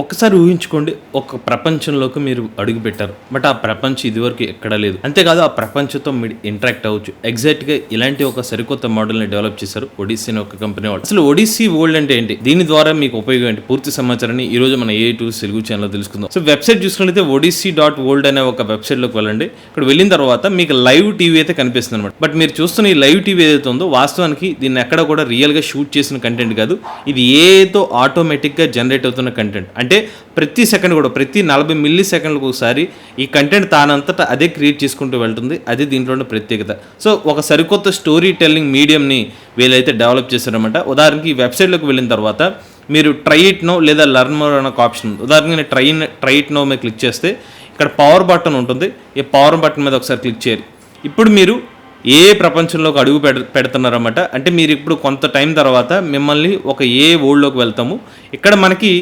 ఒక్కసారి ఊహించుకోండి ఒక ప్రపంచంలోకి మీరు అడుగుపెట్టారు బట్ ఆ ప్రపంచం ఇదివరకు ఎక్కడా లేదు. అంతేకాదు ఆ ప్రపంచంతో మీరు ఇంటరాక్ట్ అవ్వచ్చు. ఎగ్జాక్ట్గా ఇలాంటి ఒక సరికొత్త మోడల్ని డెవలప్ చేశారు ఒడిస్సీ అనే ఒక కంపెనీ వాళ్ళు. అసలు ఒడిస్సీ వరల్డ్ అంటే ఏంటి? దీని ద్వారా మీకు ఉపయోగం ఏంటి? పూర్తి సమాచారాన్ని ఈ రోజు మన ఏ టూ తెలుగు ఛానల్ తెలుసుకుందాం. సో వెబ్సైట్ చూసుకున్నట్లయితే ఒడిస్సీ డాట్ వరల్డ్ అనే ఒక వెబ్సైట్లోకి వెళ్ళండి. ఇక్కడ వెళ్ళిన తర్వాత మీకు లైవ్ టీవీ అయితే కనిపిస్తుంది అనమాట బట్ మీరు చూస్తున్న ఈ లైవ్ టీవీ ఏదైతే ఉందో వాస్తవానికి దీన్ని ఎక్కడ కూడా రియల్గా షూట్ చేసిన కంటెంట్ కాదు. ఇది ఏతో ఆటోమేటిక్గా జనరేట్ అవుతున్న కంటెంట్. అంటే ప్రతి సెకండ్ కూడా ప్రతి నలభై మిల్లీ సెకండ్లకు ఒకసారి ఈ కంటెంట్ తానంతటా అదే క్రియేట్ చేసుకుంటూ వెళ్తుంది. అది దీంట్లో ఉన్న ప్రత్యేకత. సో ఒక సరికొత్త స్టోరీ టెల్లింగ్ మీడియంని వీళ్ళైతే డెవలప్ చేశారనమాట ఉదాహరణకి ఈ వెబ్సైట్లోకి వెళ్ళిన తర్వాత మీరు ట్రై ఇట్ నో లేదా లర్న్ మోర్ అనే ఒక ఆప్షన్ ఉంది. ఉదాహరణకి train try try it now మీద క్లిక్ చేస్తే ఇక్కడ పవర్ బటన్ ఉంటుంది. ఈ పవర్ బటన్ మీద ఒకసారి క్లిక్ చేయాలి. ఇప్పుడు మీరు ఏ ప్రపంచంలోకి అడుగు పెడ పెడుతున్నారన్నమాట. అంటే మీరు ఇప్పుడు కొంత టైం తర్వాత మిమ్మల్ని ఒక ఏ ఓల్డ్లోకి వెళ్తాము. ఇక్కడ మనకి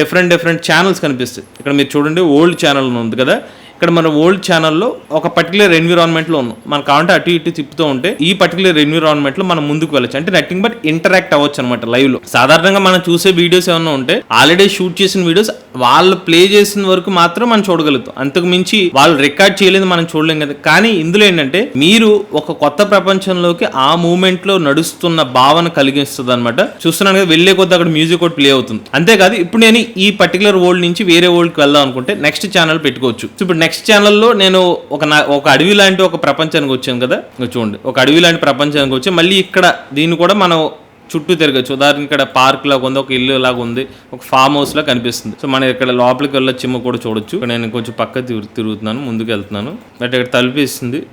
డిఫరెంట్ డిఫరెంట్ ఛానల్స్ కనిపిస్తాయి. ఇక్కడ మీరు చూడండి ఓల్డ్ ఛానల్ ఉంది కదా ఇక్కడ మన ఓల్డ్ ఛానల్లో ఒక పర్టికులర్ ఎన్విరాన్మెంట్లో ఉన్నాం. మనకు కావాలంటే అటు ఇటు తిప్పుతూ ఉంటే ఈ పర్టికులర్ ఎన్విరాన్మెంట్లో మనం ముందుకు వెళ్ళచ్చు. అంటే నథింగ్ బట్ ఇంటరాక్ట్ అవ్వచ్చు అనమాట లైవ్లో సాధారణంగా మనం చూసే వీడియోస్ ఏమైనా ఉంటే ఆల్రెడీ షూట్ చేసిన వీడియోస్ వాళ్ళు ప్లే చేసిన వరకు మాత్రం మనం చూడగలుగుతాం. అంతకు మించి వాళ్ళు రికార్డ్ చేయలేదు మనం చూడలేం కదా. కానీ ఇందులో ఏంటంటే మీరు ఒక కొత్త ప్రపంచంలోకి ఆ మూమెంట్లో నడుస్తున్న భావన కలిగిస్తుంది అనమాట చూస్తున్నాను కదా వెళ్ళే కొద్ది అక్కడ మ్యూజిక్ కూడా ప్లే అవుతుంది. అంతేకాదు ఇప్పుడు నేను ఈ పర్టికులర్ వరల్డ్ నుంచి వేరే వరల్డ్కి వెళ్దాం అనుకుంటే నెక్స్ట్ ఛానల్ పెట్టుకోవచ్చు. ఇప్పుడు నెక్స్ట్ నెక్స్ట్ ఛానల్లో నేను ఒక నా- ఒక అడవి లాంటి ఒక ప్రపంచానికి వచ్చాను కదా? చూడండి. ఒక అడవి లాంటి ప్రపంచానికి వచ్చి మళ్ళీ ఇక్కడ దీన్ని కూడా మనం చుట్టూ తిరగచ్చు. ఉదాహరణ ఇక్కడ పార్క్ లాగా ఉంది ఒక ఇల్లు లాగా ఉంది ఒక ఫామ్ హౌస్ లా కనిపిస్తుంది. సో మనం ఇక్కడ లోపలికి వెళ్ళొచ్చేమో కూడా చూడొచ్చు. నేను కొంచెం పక్క తిరుగు- తిరుగుతున్నాను ముందుకు వెళ్తున్నాను. బట్ ఇక్కడ తలుపిస్తుంది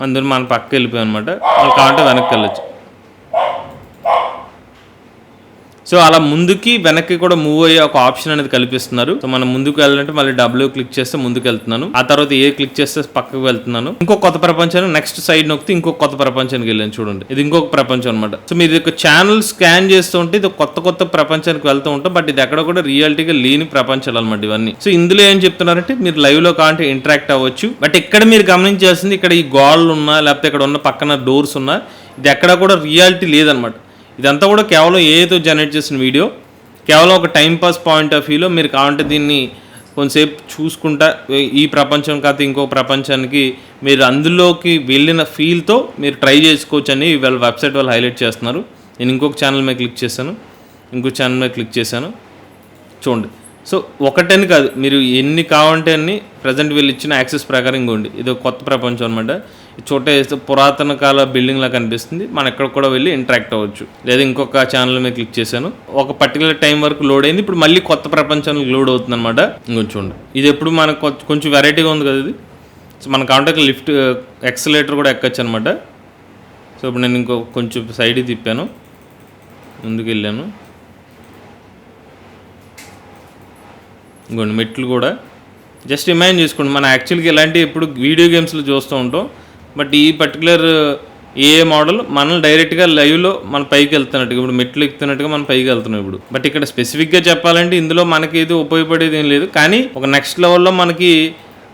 అందులో మనం పక్క వెళ్ళిపోయాం అనమాట వాళ్ళు కావాలంటే వెనక్కి వెళ్ళొచ్చు. సో అలా ముందుకి వెనక్కి కూడా మూవ్ అయ్యే ఒక ఆప్షన్ అనేది కల్పిస్తున్నారు. సో మనం ముందుకు వెళ్ళాలంటే మళ్ళీ డబ్ల్యూ క్లిక్ చేస్తే ముందుకు వెళ్తున్నాను. ఆ తర్వాత ఏ క్లిక్ చేస్తే పక్కకు వెళ్తున్నాను. ఇంకో కొత్త ప్రపంచాన్ని నెక్స్ట్ సైడ్ నొక్కితే ఇంకో కొత్త ప్రపంచానికి వెళ్ళాను చూడండి. ఇది ఇంకొక ప్రపంచం అనమాట సో మీరు ఒక ఛానల్ స్కాన్ చేస్తూ ఉంటే ఇది కొత్త కొత్త ప్రపంచానికి వెళ్తూ ఉంటాం. బట్ ఇది ఎక్కడ కూడా రియాలిటీగా లేని ప్రపంచాలు అనమాట ఇవన్నీ. సో ఇందులో ఏం చెప్తున్నారంటే మీరు లైవ్లో కావాలంటే ఇంటరాక్ట్ అవ్వచ్చు. బట్ ఇక్కడ మీరు గమనించాల్సింది ఇక్కడ ఈ గోళ్ళు ఉన్నా లేకపోతే ఇక్కడ ఉన్న పక్కన డోర్స్ ఉన్నా ఇది ఎక్కడ కూడా రియాలిటీ లేదనమాట ఇదంతా కూడా కేవలం ఏదో జనరేట్ చేసిన వీడియో. కేవలం ఒక టైం పాస్ పాయింట్ ఆఫ్ వ్యూలో మీరు కావాలంటే దీన్ని కొంతసేపు చూసుకుంటా ఈ ప్రపంచం కాదు ఇంకో ప్రపంచానికి మీరు అందులోకి వెళ్ళిన ఫీల్తో మీరు ట్రై చేసుకోవచ్చు అని వాళ్ళ వెబ్సైట్ వాళ్ళు హైలైట్ చేస్తున్నారు. నేను ఇంకొక ఛానల్ మీద క్లిక్ చేశాను. ఇంకొక ఛానల్ మీద క్లిక్ చేశాను. చూడండి. సో ఒకటని కాదు మీరు ఎన్ని కావాలంటే అన్ని ప్రజెంట్ వీళ్ళు ఇచ్చిన యాక్సెస్ ప్రకారం ఇంకోండి ఇది ఒక కొత్త ప్రపంచం అనమాట చోట పురాతన కాల బిల్డింగ్లా కనిపిస్తుంది. మనం ఎక్కడ కూడా వెళ్ళి ఇంటరాక్ట్ అవ్వచ్చు. లేదా ఇంకొక ఛానల్ మీద క్లిక్ చేశాను. ఒక పర్టికులర్ టైం వరకు లోడ్ అయింది. ఇప్పుడు మళ్ళీ కొత్త ప్రపంచానికి లోడ్ అవుతుంది అనమాట ఇంకొంచెం ఇది ఎప్పుడు మనకు కొంచెం వెరైటీగా ఉంది కదా ఇది. సో మన కాంటాక్ట్ లిఫ్ట్ ఎక్సలేటర్ కూడా ఎక్కచ్చు అనమాట సో ఇప్పుడు నేను ఇంకో కొంచెం సైడ్ తిప్పాను. ముందుకు వెళ్ళాను. ఇంకోండి మెట్లు కూడా. జస్ట్ ఇమాజిన్ చేసుకోండి మనం యాక్చువల్గా ఇలాంటి ఇప్పుడు వీడియో గేమ్స్లో చూస్తూ ఉంటాం. బట్ ఈ పర్టికులర్ ఏ మోడల్ మనం డైరెక్ట్గా లైవ్లో మన పైకి వెళ్తున్నట్టుగా ఇప్పుడు మెట్లు ఎక్కుతున్నట్టుగా మనం పైకి వెళ్తున్నాం ఇప్పుడు. బట్ ఇక్కడ స్పెసిఫిక్గా చెప్పాలంటే ఇందులో మనకి ఏది ఉపయోగపడేది ఏం లేదు. కానీ ఒక నెక్స్ట్ లెవెల్లో మనకి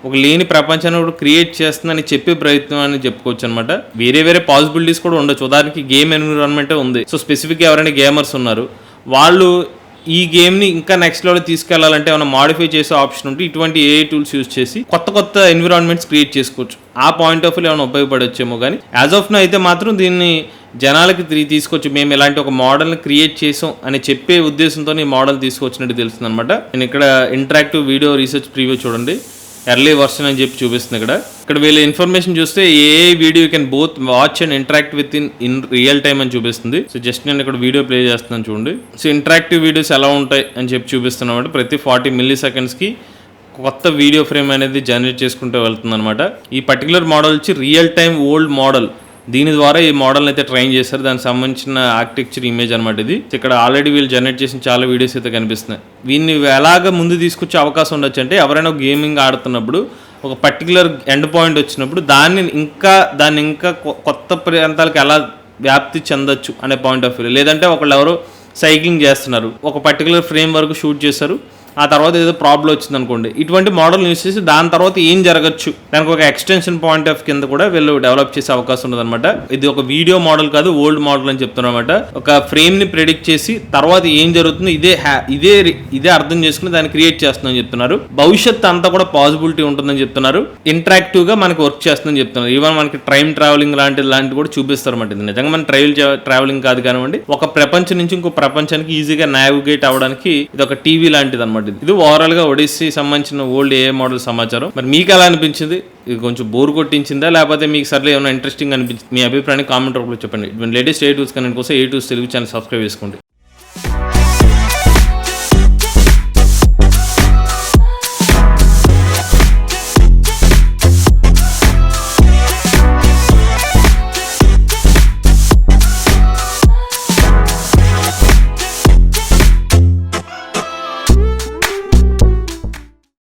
ఒక లేని ప్రపంచాన్ని కూడా క్రియేట్ చేస్తుందని చెప్పే ప్రయత్నం అని చెప్పుకోవచ్చు అనమాట వేరే వేరే పాసిబిలిటీస్ కూడా ఉండొచ్చు. ఉదాహరణకి గేమ్ ఎన్విరాన్మెంటే ఉంది. సో స్పెసిఫిక్గా ఎవరైనా గేమర్స్ ఉన్నారు. వాళ్ళు ఈ గేమ్ని ఇంకా నెక్స్ట్ లెవెల్ తీసుకెళ్ళాలంటే ఏమైనా మాడిఫై చేసే ఆప్షన్ ఉంటే ఇటువంటి ఏ టూల్స్ యూస్ చేసి కొత్త కొత్త ఎన్విరాన్మెంట్స్ క్రియేట్ చేసుకోవచ్చు. ఆ పాయింట్ ఆఫ్ వ్యూ ఏమైనా ఉపయోగపడొచ్చేమో కానీ యాజ్ ఆఫ్ నో అయితే మాత్రం దీన్ని జనాలకి తిరిగి తీసుకొచ్చి మేము ఇలాంటి ఒక మోడల్ని క్రియేట్ చేసాం అని చెప్పే ఉద్దేశంతో ఈ మోడల్ తీసుకొచ్చినట్టు తెలుస్తుంది అనమాట నేను ఇక్కడ ఇంటరాక్టివ్ వీడియో రీసెర్చ్ ప్రీవ్యూ చూడండి. ఎర్లీ వర్షన్ అని చెప్పి చూపిస్తుంది ఇక్కడ. ఇక్కడ వీళ్ళ ఇన్ఫర్మేషన్ చూస్తే a video can both watch and interact with in in real time అని చూపిస్తుంది. సో జస్ట్ నేను ఇక్కడ వీడియో ప్లే చేస్తున్నాను చూడండి. సో ఇంటరాక్టివ్ వీడియోస్ ఎలా ఉంటాయి అని చెప్పి చూపిస్తున్నాం ప్రతి ఫార్టీ మిల్లీ సెకండ్స్కి కొత్త వీడియో ఫ్రేమ్ అనేది జనరేట్ చేసుకుంటూ వెళ్తుంది అనమాట ఈ పర్టికులర్ మోడల్ వచ్చి రియల్ టైమ్ ఓల్డ్ మోడల్ దీని ద్వారా ఈ మోడల్ని అయితే ట్రైన్ చేశారు. దానికి సంబంధించిన ఆర్కిటెక్చర్ ఇమేజ్ అనమాట ఇది. ఇక్కడ ఆల్రెడీ వీళ్ళు జనరేట్ చేసిన చాలా వీడియోస్ అయితే కనిపిస్తున్నాయి. వీన్ని ఎలాగ ముందు తీసుకొచ్చే అవకాశం ఉండొచ్చు అంటే ఎవరైనా గేమింగ్ ఆడుతున్నప్పుడు ఒక పర్టికులర్ ఎండ్ పాయింట్ వచ్చినప్పుడు దాన్ని ఇంకా దాన్ని ఇంకా కొత్త ప్రాంతాలకు ఎలా వ్యాప్తి చెందొచ్చు అనే పాయింట్ ఆఫ్ వ్యూ లేదంటే ఒకళ్ళు ఎవరు సైక్లింగ్ చేస్తున్నారు. ఒక పర్టికులర్ ఫ్రేమ్ వరకు షూట్ చేస్తారు ఆ తర్వాత ఏదో ప్రాబ్లం వచ్చింది అనుకోండి. ఇటువంటి మోడల్ యూస్ చేసి దాని తర్వాత ఏం జరగచ్చు? దానికి ఒక ఎక్స్టెన్షన్ పాయింట్ ఆఫ్ కింద కూడా వీళ్ళు డెవలప్ చేసే అవకాశం ఉంది అనమాట ఇది ఒక వీడియో మోడల్ కాదు ఓల్డ్ మోడల్ అని చెప్తున్నారు అనమాట ఒక ఫ్రేమ్ని ప్రిడిక్ట్ చేసి తర్వాత ఏం జరుగుతుందో ఇదే హ్యా- ఇదే రి- ఇదే అర్థం చేసుకుని దాన్ని క్రియేట్ చేస్తుందని చెప్తున్నారు. భవిష్యత్తు అంతా కూడా పాసిబిలిటీ ఉంటుందని చెప్తున్నారు. ఇంటరాక్టివ్గా మనకి వర్క్ చేస్తుందని చెప్తున్నారు. ఈవెన్ మనకి ట్రైన్ ట్రావెలింగ్ లాంటి లాంటివి కూడా చూపిస్తారు అనమాట ఇది నిజంగా. మన ట్రైల్ ట్రావెలింగ్ కాదు కానివ్వండి. ఒక ప్రపంచం నుంచి ఇంకో ప్రపంచానికి ఈజీగా నావిగేట్ అవ్వడానికి ఇది ఒక టీవీ లాంటిది అనమాట ఇది ఓవరాల్గా ఒడిస్సీ సంబంధించిన ఓల్డ్ ఏ మోడల్ సమాచారం. మరి మీకు ఎలా అనిపించింది? ఇది కొంచెం బోర్ కొట్టించిందా? లేకపోతే మీకు సర్లే ఏమైనా ఇంట్రెస్టింగ్ అనిపించింది మీ అభిప్రాయాన్ని కామెంట్ రూపంలో చెప్పండి. లేటెస్ట్ ఏ టూస్ కనెక్ట్ కోసం A two's Telugu channel subscribe చేసుకోండి.